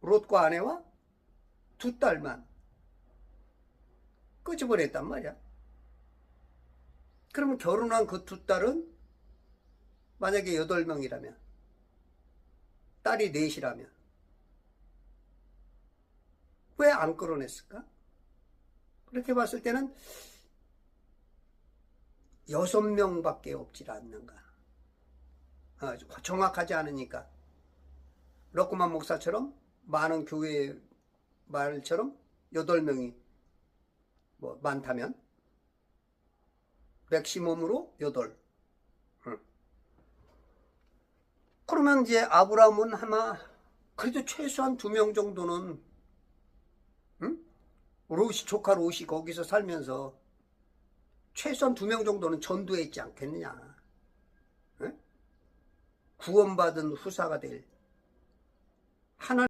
롯과 아내와 두 딸만 끄집어냈단 말이야. 그러면 결혼한 그 두 딸은 만약에 여덟 명이라면 딸이 넷이라면 왜 안 끌어냈을까? 그렇게 봤을 때는 여섯 명밖에 없질 않는가. 아, 정확하지 않으니까. 럭구만 목사처럼 많은 교회 말처럼 여덟 명이 뭐 많다면 맥시멈으로 여덟. 응. 그러면 이제 아브라함은 아마 그래도 최소한 두명 정도는 응? 롯이 조카 롯이 거기서 살면서 최소한 두명 정도는 전도했지 않겠느냐. 응? 구원받은 후사가 될 하나